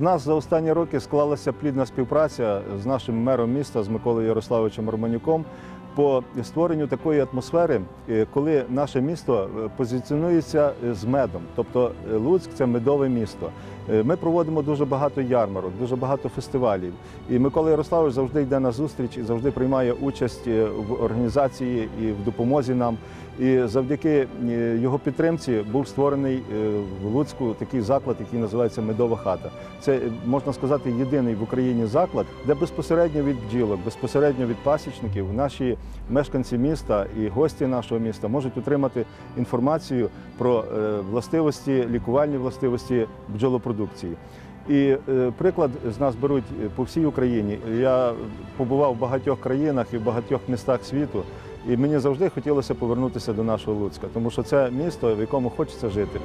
В нас за останні роки склалася плідна співпраця з нашим мером міста, з Миколою Ярославовичем Романюком, по створенню такої атмосфери, е, коли наше місто е, позиціонується е, з медом. Тобто Луцьк це медове місто. Е, Ми проводимо дуже багато ярмарок, дуже багато фестивалів. І Микола Ярославович завжди йде на зустріч і завжди приймає участь е, в організації і в допомозі нам. І завдяки е, його підтримці був створений в Луцьку такий заклад, який називається Медова хата. Це можна сказати єдиний в Україні заклад, де безпосередньо від бджілок, безпосередньо від пасічників, наші мешканці міста і гості нашого міста можуть отримати інформацію про властивості, лікувальні властивості бджолопродукції. І е, приклад з нас беруть е, по всій Україні. Я побував в багатьох країнах і в багатьох містах світу. І мені завжди хотілося повернутися до нашого Луцька, тому що це місто, в якому хочеться жити.